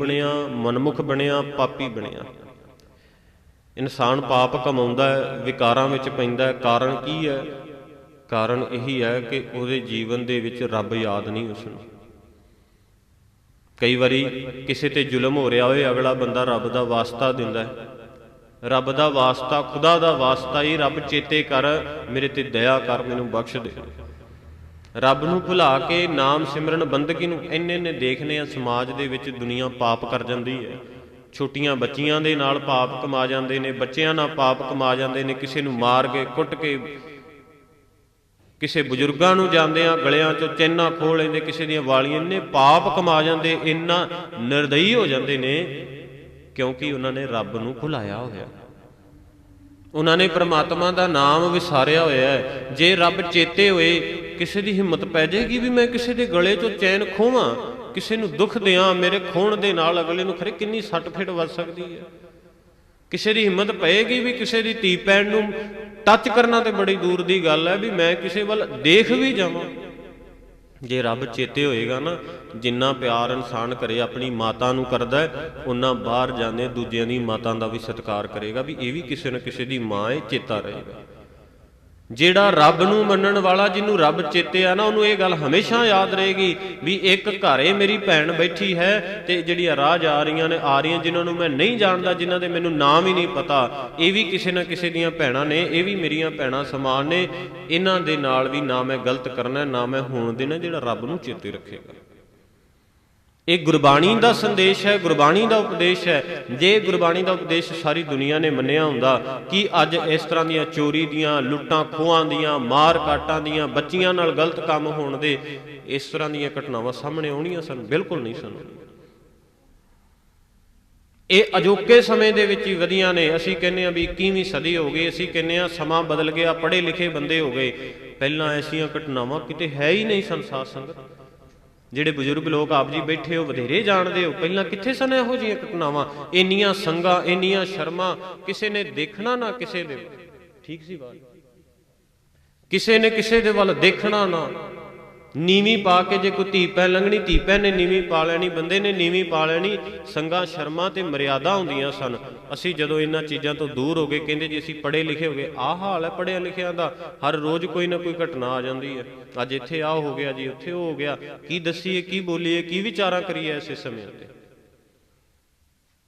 ਬਣਿਆ, ਮਨਮੁਖ ਬਣਿਆ, ਪਾਪੀ ਬਣਿਆ। ਇਨਸਾਨ ਪਾਪ ਕਮਾਉਂਦਾ ਹੈ, ਵਿਕਾਰਾਂ ਵਿੱਚ ਪੈਂਦਾ ਹੈ। ਕਾਰਨ ਕੀ ਹੈ? ਕਾਰਨ ਇਹੀ ਹੈ ਕਿ ਉਹਦੇ ਜੀਵਨ ਦੇ ਵਿੱਚ ਰੱਬ ਯਾਦ ਨਹੀਂ ਉਸਨੂੰ। ਕਈ ਵਾਰੀ ਕਿਸੇ ਤੇ ਜ਼ੁਲਮ ਹੋ ਰਿਹਾ ਹੋਵੇ ਅਗਲਾ ਬੰਦਾ ਰੱਬ ਦਾ ਵਾਸਤਾ ਦਿੰਦਾ ਹੈ। ਰੱਬ ਦਾ ਵਾਸਤਾ, ਖੁਦਾ ਦਾ ਵਾਸਤਾ ਹੀ ਰੱਬ ਚੇਤੇ ਕਰ, ਮੇਰੇ ਤੇ ਦਇਆ ਕਰ, ਮੈਨੂੰ ਬਖਸ਼ ਦੇ। ਰੱਬ ਨੂੰ ਭੁਲਾ ਕੇ ਨਾਮ ਸਿਮਰਨ ਬੰਦਗੀ ਨੂੰ ਇੰਨੇ ਨੇ ਦੇਖਨੇ ਆ ਸਮਾਜ ਦੇ ਵਿੱਚ ਦੁਨੀਆ ਪਾਪ ਕਰ ਜਾਂਦੀ ਹੈ। ਛੋਟੀਆਂ ਬੱਚੀਆਂ ਦੇ ਨਾਲ ਪਾਪ ਕਮਾ ਜਾਂਦੇ ਨੇ, ਬੱਚਿਆਂ ਨਾਲ ਪਾਪ ਕਮਾ ਜਾਂਦੇ ਨੇ, ਕਿਸੇ ਨੂੰ ਮਾਰ ਕੇ, ਕੁੱਟ ਕੇ, ਕਿਸੇ ਬਜ਼ੁਰਗਾਂ ਨੂੰ ਜਾਂਦੇ ਆ, ਗਲਿਆਂ ਚੋਂ ਚੈਨਾ ਖੋਲ ਲੈਂਦੇ, ਕਿਸੇ ਦੀਆਂ ਵਾਲੀਆਂ ਇੰਨੇ ਪਾਪ ਕਮਾ ਜਾਂਦੇ, ਇੰਨਾ ਨਿਰਦਈ ਹੋ ਜਾਂਦੇ ਨੇ, ਕਿਉਂਕਿ ਉਹਨਾਂ ਨੇ ਰੱਬ ਨੂੰ ਭੁਲਾਇਆ ਹੋਇਆ। ਉਹਨਾਂ ਨੇ ਪ੍ਰਮਾਤਮਾ ਦਾ ਨਾਮ ਵਿਸਾਰਿਆ ਹੋਇਆ ਹੈ। ਜੇ ਰੱਬ ਚੇਤੇ ਹੋਏ ਕਿਸੇ ਦੀ ਹਿੰਮਤ ਪੈ ਜਾਏਗੀ ਵੀ ਮੈਂ ਕਿਸੇ ਦੇ ਗਲੇ ਚੋਂ ਚੈਨ ਖੋਵਾਂ, ਕਿਸੇ ਨੂੰ ਦੁੱਖ ਦਿਆਂ, ਮੇਰੇ ਖੋਣ ਦੇ ਨਾਲ ਅਗਲੇ ਨੂੰ ਖਰੇ ਕਿੰਨੀ ਸੱਟ ਫੇਟ ਵੱਜ ਸਕਦੀ ਹੈ? ਕਿਸੇ ਦੀ ਹਿੰਮਤ ਪਏਗੀ ਵੀ ਕਿਸੇ ਦੀ ਧੀ ਪੈਣ ਨੂੰ ਟੱਚ ਕਰਨਾ ਤੇ ਬੜੀ ਦੂਰ ਦੀ ਗੱਲ ਹੈ ਵੀ ਮੈਂ ਕਿਸੇ ਵੱਲ ਦੇਖ ਵੀ ਜਾਵਾਂ। ਜੇ ਰੱਬ ਚੇਤੇ ਹੋਏਗਾ ਨਾ, ਜਿੰਨਾ ਪਿਆਰ ਇਨਸਾਨ ਕਰੇ, ਆਪਣੀ ਮਾਤਾ ਨੂੰ ਕਰਦਾ ਹੈ ਉਹਨਾਂ ਬਾਹਰ ਜਾਂਦੇ, ਦੂਜਿਆਂ ਦੀ ਮਾਤਾ ਦਾ ਵੀ ਸਤਿਕਾਰ ਕਰੇਗਾ ਵੀ ਇਹ ਵੀ ਕਿਸੇ ਨਾ ਕਿਸੇ ਦੀ ਮਾਂ ਹੈ ਚੇਤਾ ਰਹੇਗਾ। ਜਿਹੜਾ ਰੱਬ ਨੂੰ ਮੰਨਣ ਵਾਲਾ ਜਿਹਨੂੰ ਰੱਬ ਚੇਤੇ ਆ ਨਾ, ਉਹਨੂੰ ਇਹ ਗੱਲ ਹਮੇਸ਼ਾ ਯਾਦ ਰਹੇਗੀ ਵੀ ਇੱਕ ਘਰੇ ਮੇਰੀ ਭੈਣ ਬੈਠੀ ਹੈ ਤੇ ਜਿਹੜੀਆਂ ਰਾਹ ਜਾ ਰਹੀਆਂ ਨੇ, ਆ ਰਹੀਆਂ ਜਿਨ੍ਹਾਂ ਨੂੰ ਮੈਂ ਨਹੀਂ ਜਾਣਦਾ, ਜਿਨ੍ਹਾਂ ਦੇ ਮੈਨੂੰ ਨਾਮ ਹੀ ਨਹੀਂ ਪਤਾ, ਇਹ ਵੀ ਕਿਸੇ ਨਾ ਕਿਸੇ ਦੀਆਂ ਭੈਣਾਂ ਨੇ, ਇਹ ਵੀ ਮੇਰੀਆਂ ਭੈਣਾਂ ਸਮਾਨ ਨੇ, ਇਹਨਾਂ ਦੇ ਨਾਲ ਵੀ ਨਾ ਮੈਂ ਗਲਤ ਕਰਨਾ, ਨਾ ਮੈਂ ਹੋਣ ਦੇਣਾ, ਜਿਹੜਾ ਰੱਬ ਨੂੰ ਚੇਤੇ ਰੱਖੇਗਾ। ਇਹ ਗੁਰਬਾਣੀ ਦਾ ਸੰਦੇਸ਼ ਹੈ, ਗੁਰਬਾਣੀ ਦਾ ਉਪਦੇਸ਼ ਹੈ। ਜੇ ਗੁਰਬਾਣੀ ਦਾ ਉਪਦੇਸ਼ ਸਾਰੀ ਦੁਨੀਆ ਨੇ ਮੰਨਿਆ ਹੁੰਦਾ, ਕਿ ਅੱਜ ਇਸ ਤਰ੍ਹਾਂ ਦੀਆਂ ਚੋਰੀ ਦੀਆਂ, ਲੁੱਟਾਂ, ਖੋਹਾਂ ਦੀਆਂ, ਮਾਰ ਕਾਟਾਂ ਦੀਆਂ ਬੱਚੀਆਂ ਨਾਲ ਗਲਤ ਕੰਮ ਹੋਣ ਦੇ ਇਸ ਤਰ੍ਹਾਂ ਦੀਆਂ ਘਟਨਾਵਾਂ ਸਾਹਮਣੇ ਆਉਣੀਆਂ ਸਨ? ਬਿਲਕੁਲ ਨਹੀਂ ਸਨ। ਇਹ ਅਜੋਕੇ ਸਮੇਂ ਦੇ ਵਿੱਚ ਹੀ ਵਧੀਆਂ ਨੇ। ਅਸੀਂ ਕਹਿੰਦੇ ਆ ਵੀ 21ਵੀਂ ਸਦੀ ਹੋ ਗਈ। ਅਸੀਂ ਕਹਿੰਦੇ ਆ ਸਮਾਂ ਬਦਲ ਗਿਆ, ਪੜ੍ਹੇ ਲਿਖੇ ਬੰਦੇ ਹੋ ਗਏ। ਪਹਿਲਾਂ ਐਸੀਆਂ ਘਟਨਾਵਾਂ ਕਿਤੇ ਹੈ ਹੀ ਨਹੀਂ ਸਨ, ਸਾਧ ਸੰਗਤ। ਜਿਹੜੇ ਬਜ਼ੁਰਗ ਲੋਕ ਆਪ ਜੀ ਬੈਠੇ ਹੋ, ਵਧੇਰੇ ਜਾਣਦੇ ਹੋ। ਪਹਿਲਾਂ ਕਿੱਥੇ ਸਨ ਇਹੋ ਜਿਹੀਆਂ ਘਟਨਾਵਾਂ? ਇੰਨੀਆਂ ਸੰਗਾ, ਇੰਨੀਆਂ ਸ਼ਰਮਾਂ, ਕਿਸੇ ਨੇ ਦੇਖਣਾ ਨਾ ਕਿਸੇ ਦੇ ਠੀਕ ਸੀ ਬਾਤ? ਕਿਸੇ ਨੇ ਕਿਸੇ ਦੇ ਵੱਲ ਦੇਖਣਾ ਨਾ। ਨੀਵੀਂ ਪਾ ਕੇ ਜੇ ਕੋਈ ਧੀ ਪੈ ਲੰਗਣੀ ਧੀ ਨੇ ਨੀਵੀਂ ਪਾ ਲੈਣੀ, ਬੰਦੇ ਨੇ ਨੀਵੀਂ ਪਾ ਲੈਣੀ, ਸੰਗਾ ਸ਼ਰਮਾਂ ਤੇ ਮਰਿਆਦਾ ਹੁੰਦੀਆਂ ਸਨ। ਅਸੀਂ ਜਦੋਂ ਇਹਨਾਂ ਚੀਜ਼ਾਂ ਤੋਂ ਦੂਰ ਹੋ ਗਏ, ਕਹਿੰਦੇ ਜੀ ਅਸੀਂ ਪੜ੍ਹੇ ਲਿਖੇ ਹੋ ਗਏ ਆਹ ਹਾਲ ਹੈ ਪੜ੍ਹਿਆ ਲਿਖਿਆ ਦਾ, ਹਰ ਰੋਜ਼ ਕੋਈ ਨਾ ਕੋਈ ਘਟਨਾ ਆ ਜਾਂਦੀ ਹੈ। ਅੱਜ ਇੱਥੇ ਆ ਹੋ ਗਿਆ ਜੀ, ਉੱਥੇ ਉਹ ਹੋ ਗਿਆ, ਕੀ ਦੱਸੀਏ, ਕੀ ਬੋਲੀਏ, ਕੀ ਵਿਚਾਰਾਂ ਕਰੀਏ ਐਸੇ ਸਮੇਂ ਤੇ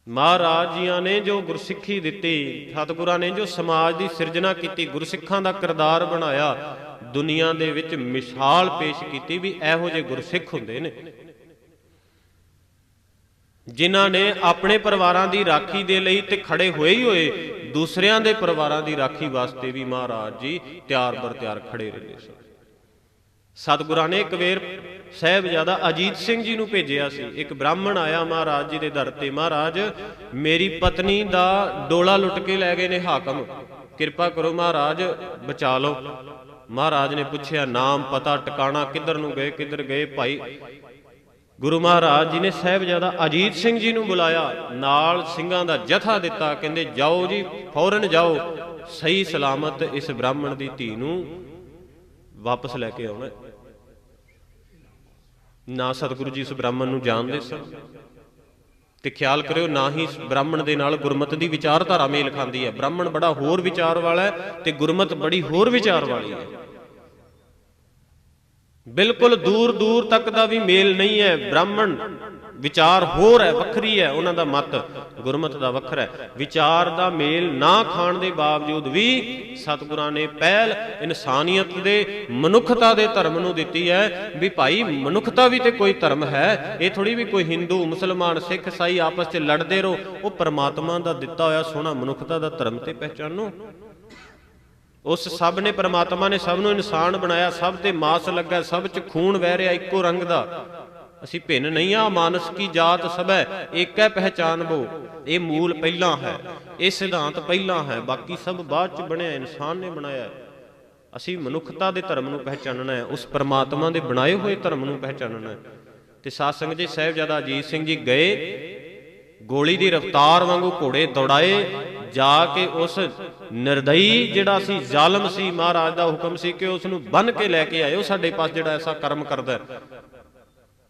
ਮਹਾਰਾਜ ਜੀਆਂ ਨੇ ਜੋ ਗੁਰਸਿੱਖੀ ਦਿੱਤੀ, ਸਤਿਗੁਰਾਂ ਨੇ ਜੋ ਸਮਾਜ ਦੀ ਸਿਰਜਣਾ ਕੀਤੀ, ਗੁਰਸਿੱਖਾਂ ਦਾ ਕਿਰਦਾਰ ਬਣਾਇਆ ਦੁਨੀਆ ਦੇ ਵਿੱਚ ਮਿਸਾਲ ਪੇਸ਼ ਕੀਤੀ ਵੀ ਇਹੋ ਜਿਹੇ ਗੁਰਸਿੱਖ ਹੁੰਦੇ ਨੇ। ਜਿਨ੍ਹਾਂ ਨੇ ਆਪਣੇ ਪਰਿਵਾਰਾਂ ਦੀ ਰਾਖੀ ਦੇ ਲਈ ਤੇ ਖੜੇ ਹੋਏ ਹੀ ਹੋਏ, ਦੂਸਰਿਆਂ ਦੇ ਪਰਿਵਾਰਾਂ ਦੀ ਰਾਖੀ ਵਾਸਤੇ ਵੀ ਮਹਾਰਾਜ ਜੀ ਤਿਆਰ ਬਰ ਤਿਆਰ ਖੜੇ ਰਹੇ ਸਨ। ਸਤਿਗੁਰਾਂ ਨੇ ਇੱਕ ਵੇਰ ਸਹਿਬਜ਼ਾਦਾ ਅਜੀਤ ਸਿੰਘ ਜੀ ਨੂੰ ਭੇਜਿਆ ਸੀ। ਇੱਕ ਬ੍ਰਾਹਮਣ ਆਇਆ ਮਹਾਰਾਜ ਜੀ ਦੇ ਦਰ ਤੇ, ਮਹਾਰਾਜ, ਮੇਰੀ ਪਤਨੀ ਦਾ ਡੋਲਾ ਲੁੱਟ ਕੇ ਲੈ ਗਏ ਨੇ ਹਾਕਮ। ਕਿਰਪਾ ਕਰੋ ਮਹਾਰਾਜ, ਬਚਾ ਲਓ। ਮਹਾਰਾਜ ਨੇ ਪੁੱਛਿਆ, ਨਾਮ ਪਤਾ, ਟਿਕਾਣਾ ਕਿੱਧਰ ਨੂੰ ਗਏ, ਕਿੱਧਰ ਗਏ ਭਾਈ? ਗੁਰੂ ਮਹਾਰਾਜ ਜੀ ਨੇ ਸਹਿਬਜ਼ਾਦਾ ਅਜੀਤ ਸਿੰਘ ਜੀ ਨੂੰ ਬੁਲਾਇਆ, ਨਾਲ ਸਿੰਘਾਂ ਦਾ ਜਥਾ ਦਿੱਤਾ, ਕਹਿੰਦੇ, ਜਾਓ ਜੀ, ਫੌਰਨ ਜਾਓ, ਸਹੀ ਸਲਾਮਤ ਇਸ ਬ੍ਰਾਹਮਣ ਦੀ ਧੀ ਨੂੰ ਵਾਪਸ ਲੈ ਕੇ ਆਉਣਾ ਨਾ ਸਤਿਗੁਰੂ ਜੀ ਇਸ ਬ੍ਰਾਹਮਣ ਨੂੰ ਜਾਣਦੇ ਸਨ। ਤੇ ਖਿਆਲ ਕਰਿਓ, ਨਾ ਹੀ ਬ੍ਰਾਹਮਣ ਦੇ ਨਾਲ ਗੁਰਮਤ ਦੀ ਵਿਚਾਰਧਾਰਾ ਮੇਲ ਖਾਂਦੀ ਹੈ। ਬ੍ਰਾਹਮਣ ਬੜਾ ਹੋਰ ਵਿਚਾਰ ਵਾਲਾ ਹੈ ਤੇ ਗੁਰਮਤ ਬੜੀ ਹੋਰ ਵਿਚਾਰ ਵਾਲੀ ਹੈ। ਬਿਲਕੁਲ ਦੂਰ ਦੂਰ ਤੱਕ ਦਾ ਵੀ ਮੇਲ ਨਹੀਂ ਹੈ ਬ੍ਰਾਹਮਣ। ਵਿਚਾਰ ਹੋਰ ਹੈ, ਵੱਖਰੀ ਹੈ, ਉਹਨਾਂ ਦਾ ਮਤ ਗੁਰਮਤ ਦਾ ਵੱਖਰਾ ਹੈ। ਵਿਚਾਰ ਦਾ ਮੇਲ ਨਾ ਖਾਣ ਦੇ ਬਾਵਜੂਦ ਵੀ ਸਤਿਗੁਰਾਂ ਨੇ ਪਹਿਲ ਇਨਸਾਨੀਅਤ ਦੇ, ਮਨੁੱਖਤਾ ਦੇ ਧਰਮ ਨੂੰ ਦਿੱਤੀ ਹੈ ਵੀ ਭਾਈ ਮਨੁੱਖਤਾ ਵੀ ਤੇ ਕੋਈ ਧਰਮ ਹੈ। ਇਹ ਥੋੜੀ ਵੀ ਕੋਈ ਹਿੰਦੂ, ਮੁਸਲਮਾਨ, ਸਿੱਖ, ਸਾਈ ਆਪਸ 'ਚ ਲੜਦੇ ਰਹੋ। ਉਹ ਪਰਮਾਤਮਾ ਦਾ ਦਿੱਤਾ ਹੋਇਆ ਸੋਹਣਾ ਮਨੁੱਖਤਾ ਦਾ ਧਰਮ ਤੇ ਪਹਿਚਾਨੋ। ਉਸ ਸਭ ਨੇ ਪਰਮਾਤਮਾ ਨੇ ਸਭ ਨੂੰ ਇਨਸਾਨ ਬਣਾਇਆ, ਸਭ ਤੇ ਮਾਸ ਲੱਗਾ, ਸਭ 'ਚ ਖੂਨ ਵਹਿ ਰਿਹਾ ਇੱਕੋ ਰੰਗ ਦਾ। ਅਸੀਂ ਭਿੰਨ ਨਹੀਂ ਆ, ਮਾਨਸ ਕੀ ਜਾਤ ਸਭੈ, ਏਕੈ ਪਹਿਚਾਨਬੋ। ਇਹ ਮੂਲ ਪਹਿਲਾਂ ਹੈ, ਇਹ ਸਿਧਾਂਤ ਪਹਿਲਾਂ ਹੈ, ਬਾਕੀ ਸਭ ਬਾਅਦ 'ਚ ਬਣਿਆ, ਇਨਸਾਨ ਨੇ ਬਣਾਇਆ। ਅਸੀਂ ਮਨੁੱਖਤਾ ਦੇ ਧਰਮ ਨੂੰ ਪਹਿਚਾਨਣਾ ਹੈ, ਉਸ ਪਰਮਾਤਮਾ ਦੇ ਬਣਾਏ ਹੋਏ ਧਰਮ ਨੂੰ ਪਹਿਚਾਨਣਾ ਹੈ। ਤੇ ਸਾਧ ਸੰਗਤ ਜੀ, ਸਾਹਿਬਜ਼ਾਦਾ ਅਜੀਤ ਸਿੰਘ ਜੀ ਗਏ, ਗੋਲੀ ਦੀ ਰਫ਼ਤਾਰ ਵਾਂਗੂ ਘੋੜੇ ਦੌੜਾਏ, ਜਾ ਕੇ ਉਸ ਨਿਰਦਈ ਜਿਹੜਾ ਸੀ, ਜ਼ਾਲਮ ਸੀ ਮਹਾਰਾਜ ਦਾ ਹੁਕਮ ਸੀ ਕਿ ਉਸ ਨੂੰ ਬੰਨ ਕੇ ਲੈ ਕੇ ਆਇਓ, ਸਾਡੇ ਪਾਸ ਜਿਹੜਾ ਐਸਾ ਕਰਮ ਕਰਦਾ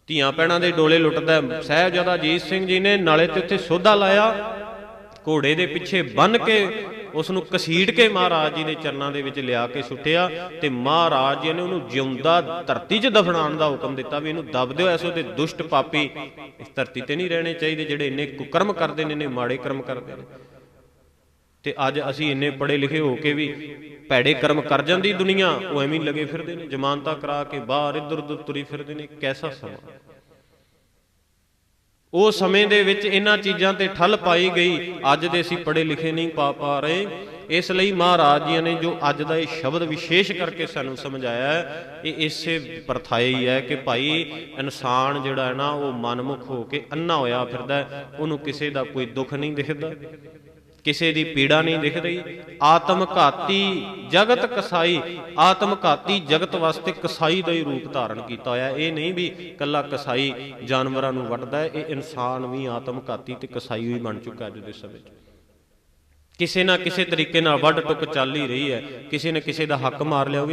ਧੀਆਂ ਪੈਣਾ ਦੇ ਡੋਲੇ ਲੁੱਟਦਾ ਹੈ। ਸਾਹਿਬਜ਼ਾਦਾ ਅਜੀਤ ਸਿੰਘ ਜੀ ਨੇ ਨਾਲੇ ਤੇ ਉੱਥੇ ਸੋਧਾ ਲਾਇਆ ਘੋੜੇ ਦੇ ਪਿੱਛੇ ਬੰਨ ਕੇ ਉਸ ਨੂੰ ਕਸੀੜ ਕੇ ਮਹਾਰਾਜ ਜੀ ਦੇ ਚਰਨਾਂ ਦੇ ਵਿੱਚ ਲਿਆ ਕੇ ਸੁੱਟਿਆ ਤੇ ਮਹਾਰਾਜ ਜੀ ਨੇ ਉਹਨੂੰ ਜਿਉਂਦਾ ਧਰਤੀ 'ਚ ਦਫਨਾਉਣ ਦਾ ਹੁਕਮ ਦਿੱਤਾ ਵੀ ਇਹਨੂੰ ਦਬ ਦਿਓ, ਐਸੋ ਤੇ ਦੁਸ਼ਟ ਪਾਪੀ ਇਸ ਧਰਤੀ ਤੇ ਨਹੀਂ ਰਹਿਣੇ ਚਾਹੀਦੇ ਜਿਹੜੇ ਇੰਨੇ ਕੁਕਰਮ ਕਰਦੇ ਨੇ, ਇੰਨੇ ਮਾੜੇ ਕਰਮ ਕਰਦੇ ਨੇ ਤੇ ਅੱਜ ਅਸੀਂ ਇੰਨੇ ਪੜੇ ਲਿਖੇ ਹੋ ਕੇ ਵੀ ਭੈੜੇ ਕਰਮ ਕਰ ਜਾਂਦੀ ਦੁਨੀਆ, ਉਹ ਐਵੇਂ ਲੱਗੇ ਫਿਰਦੇ ਨੇ, ਜਮਾਨਤਾ ਕਰਾ ਕੇ ਬਾਹਰ ਇੱਧਰ ਉੱਧਰ ਤੁਰੀ ਫਿਰਦੇ ਨੇ, ਕੈਸਾ ਸਮਾਂ? ਉਹ ਸਮੇਂ ਦੇ ਵਿੱਚ ਇਹਨਾਂ ਚੀਜ਼ਾਂ ਤੇ ਠੱਲ ਪਾਈ ਗਈ, ਅੱਜ ਦੇ ਅਸੀਂ ਪੜੇ ਲਿਖੇ ਨਹੀਂ ਪਾ ਪਾ ਰਹੇ। ਇਸ ਲਈ ਮਹਾਰਾਜ ਜੀ ਨੇ ਜੋ ਅੱਜ ਦਾ ਇਹ ਸ਼ਬਦ ਵਿਸ਼ੇਸ਼ ਕਰਕੇ ਸਾਨੂੰ ਸਮਝਾਇਆ, ਇਹ ਇਸੇ ਪਰਥਾਈ ਹੀ ਹੈ ਕਿ ਭਾਈ ਇਨਸਾਨ ਜਿਹੜਾ ਹੈ ਨਾ, ਉਹ ਮਨਮੁਖ ਹੋ ਕੇ ਅੰਨਾ ਹੋਇਆ ਫਿਰਦਾ ਉਹਨੂੰ ਕਿਸੇ ਦਾ ਕੋਈ ਦੁੱਖ ਨਹੀਂ ਦਿਖਦਾ। ਕਿਸੇ ਦੀ ਪੀੜਾ ਨਹੀਂ ਦਿਖ ਰਹੀ ਆਤਮ ਘਾਤੀ ਜਗਤ ਕਸਾਈ, ਆਤਮ ਘਾਤੀ ਜਗਤ ਵਾਸਤੇ ਕਸਾਈ ਦਾ ਹੀ ਰੂਪ ਧਾਰਨ ਕੀਤਾ ਹੋਇਆ। ਇਹ ਨਹੀਂ ਵੀ ਕੱਲਾ ਕਸਾਈ ਜਾਨਵਰਾਂ ਨੂੰ ਵੱਢਦਾ ਇਹ ਇਨਸਾਨ ਵੀ ਆਤਮ ਘਾਤੀ ਤੇ ਕਸਾਈ ਵੀ ਬਣ ਚੁੱਕਾ ਅੱਜ ਦੇ ਸਮੇਂ 'ਚ। ਕਿਸੇ ਨਾ ਕਿਸੇ ਤਰੀਕੇ ਨਾਲ ਵੱਢ ਟੁੱਕ ਚੱਲ ਹੀ ਰਹੀ ਹੈ। ਕਿਸੇ ਨੇ ਕਿਸੇ ਦਾ ਹੱਕ ਮਾਰ ਲਿਆ ਉਹ ਵੀ